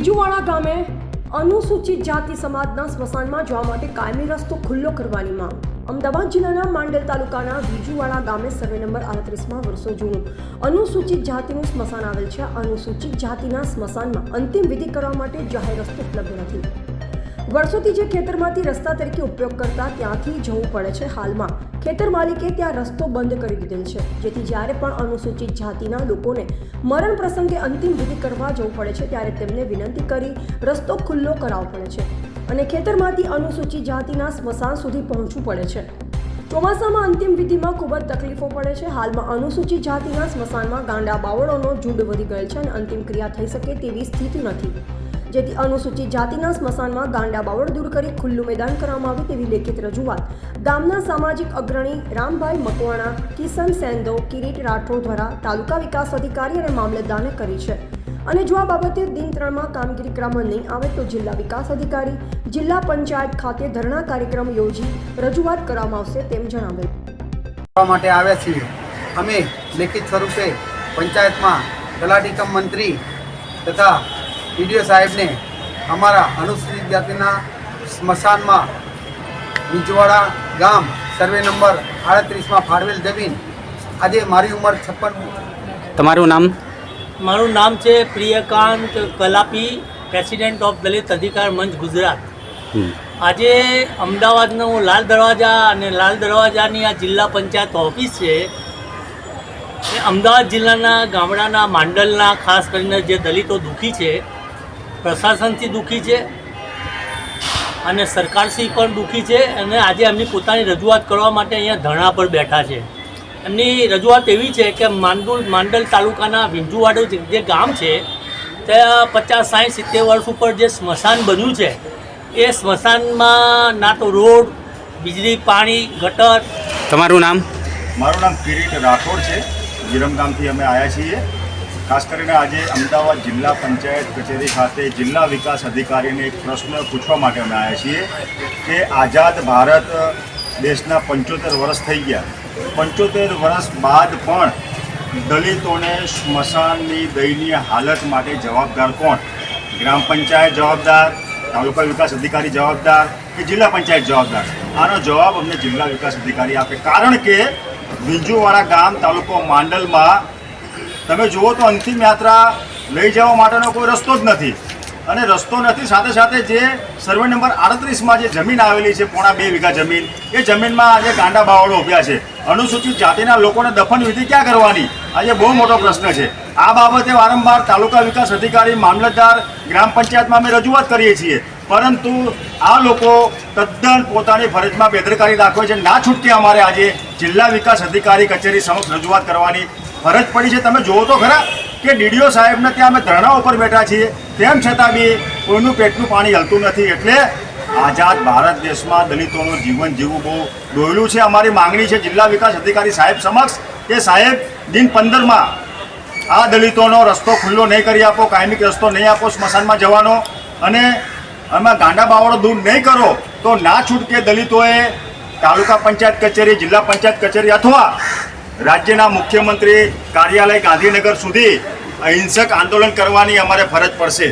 બીજુવાડા ગામે અનુસૂચિત જાતિ સમાજના સ્મશાનમાં જવા માટે કાયમી રસ્તો ખુલ્લો કરવાની માંગ. અમદાવાદ જિલ્લાના માંડલ તાલુકાના બીજુવાડા ગામે સર્વે નંબર આડત્રીસમાં વર્ષો જૂનું. અનુસૂચિત જાતિનું સ્મશાન આવેલ છે. અનુસૂચિત જાતિના સ્મશાનમાં અંતિમ વિધિ કરવા માટે જાહેર રસ્તો ઉપલબ્ધ નથી. વર્ષોથી જે ખેતરમાંથી રસ્તા તરીકે ઉપયોગ કરતા ત્યાંથી જવું પડે છે હાલમાં. ખેતર માલિકે ત્યાં રસ્તો બંધ કરી દીધેલ છે, જેથી જ્યારે પણ અનુસૂચિત જાતિના લોકોને મરણ પ્રસંગે અંતિમ વિધિ કરવા જવું પડે છે, ત્યારે તેમને વિનંતી કરી રસ્તો ખુલ્લો કરાવવો પડે છે અને ખેતરમાંથી અનુસૂચિત જાતિના સ્મશાન સુધી પહોંચવું પડે છે. ચોમાસામાં અંતિમ વિધિમાં ખૂબ જ તકલીફો પડે છે. હાલમાં અનુસૂચિત જાતિના સ્મશાનમાં ગાંડા બાવળોનો ઝૂંડ વધી ગયેલ છે અને અંતિમ ક્રિયા થઈ શકે તેવી સ્થિતિ નથી. જેથી અનુસૂચિત જાતિના સ્મશાનમાં ગાંડા બાવળ દૂર કરી ખુલ્લું મેદાન કરવામાં આવે તેવી લેખિત રજૂઆત. ગામના સામાજિક અગ્રણી રામભાઈ મકવાણા, કિશન સેંધો, કિરીટ રાઠોડ દ્વારા તાલુકા વિકાસ અધિકારી અને મામલતદારને કરી છે. અને જો આ બાબતે દિન ત્રણમાં કામગીરી ક્રમમાં નહીં આવે તો જિલ્લા વિકાસ અધિકારી, જિલ્લા પંચાયત ખાતે ધરણા કાર્યક્રમ યોજી રજૂઆત કરવામાં આવશે તેમ કરવા માટે આવ્યા છીએ. અમે લેખિત સ્વરૂપે પંચાયતમાં તલાટી મંત્રી તથા ડીડીઓ સાહેબને અમારા અનુસૂચિત જાતિના સ્મશાનમાં નીચવાડા ગામ સર્વે નંબર આડત્રીસમાં ફાળવેલ જમીન. આજે મારી ઉંમર છપ્પન તમારું નામ? મારું નામ છે પ્રિયકાંત કલાપી પ્રેસિડેન્ટ ઓફ દલિત અધિકાર મંચ ગુજરાત. આજે અમદાવાદનો લાલ દરવાજા અને લાલ દરવાજાની આ જિલ્લા પંચાયત ઓફિસ છે. એ અમદાવાદ જિલ્લાના ગામડાના માંડલના ખાસ કરીને જે દલિતો દુઃખી છે પ્રશાસનથી દુઃખી છે અને સરકારશ્રી પણ દુઃખી છે અને આજે એમની પોતાની રજૂઆત કરવા માટે અહીંયા ધરણા પર બેઠા છે. એમની રજૂઆત એવી છે કે માંડુલ માંડલ તાલુકાના વિંજુવાડો જે જે ગામ છે ત્યાં પચાસ સાઠ સિત્તેર વર્ષ ઉપર જે સ્મશાન બન્યું છે એ સ્મશાનમાં ના તો રોડ વીજળી પાણી ગટર તમારું નામ? મારું નામ કિરીટ રાઠોડ છે. વિરમગામથી અમે આવ્યા છીએ. ખાસ કરીને આજે અમદાવાદ જિલ્લા પંચાયત કચેરી ખાતે જિલ્લા વિકાસ અધિકારીને એક પ્રશ્ન પૂછવા માટે અમે આવ્યા છીએ કે આઝાદ ભારત દેશના પંચોતેર વર્ષ થઈ ગયા. પંચોતેર વર્ષ બાદ પણ દલિતોને સ્મશાનની દયનીય હાલત માટે જવાબદાર કોણ? ગ્રામ પંચાયત જવાબદાર, તાલુકા વિકાસ અધિકારી જવાબદાર કે જિલ્લા પંચાયત જવાબદાર? આનો જવાબ અમને જિલ્લા વિકાસ અધિકારી આપે. કારણ કે વિંજુવાડા ગામ તાલુકો માંડલમાં તમે જુઓ તો અંતિમ યાત્રા લઈ જવા માટેનો કોઈ રસ્તો જ નથી. અને રસ્તો નથી, સાથે સાથે જે સર્વે નંબર આડત્રીસમાં જે જમીન આવેલી છે, પોણા બે વીઘા જમીન, એ જમીનમાં આજે ગાંડા બાવળો ઉભ્યા છે. અનુસૂચિત જાતિના લોકોને દફન વિધિ ક્યાં કરવાની? આજે બહુ મોટો પ્રશ્ન છે. આ બાબતે વારંવાર તાલુકા વિકાસ અધિકારી, મામલતદાર, ગ્રામ પંચાયતમાં અમે રજૂઆત કરીએ છીએ. પરંતુ આ લોકો તદ્દન પોતાની ફરજમાં બેદરકારી દાખવે છે. ના છૂટકે અમારે આજે જિલ્લા વિકાસ અધિકારી કચેરી સમક્ષ રજૂઆત કરવાની ફરજ પડી છે. તમે જુઓ તો ખરા કે ડીડીઓ સાહેબને ત્યાં અમે ધરણા ઉપર બેઠા છીએ. તેમ છતાં બી કોઈનું પેટનું પાણી હલતું નથી. એટલે આઝાદ ભારત દેશમાં દલિતોનું જીવન જીવવું બહુ ડોયલું છે. અમારી માંગણી છે જિલ્લા વિકાસ અધિકારી સાહેબ સમક્ષ કે સાહેબ, દિન પંદરમાં આ દલિતોનો રસ્તો ખુલ્લો નહીં કરી આપો, કાયમિક રસ્તો નહીં આપો, સ્મશાનમાં જવાનો અને અમે ગાંડા બાવળો દૂર નહીં કરો, તો ના છૂટકે દલિતોએ તાલુકા પંચાયત કચેરી, જિલ્લા પંચાયત કચેરી અથવા રાજ્યના મુખ્યમંત્રી કાર્યાલય ગાંધીનગર સુધી અહિંસક આંદોલન કરવાની અમારે ફરજ પડશે.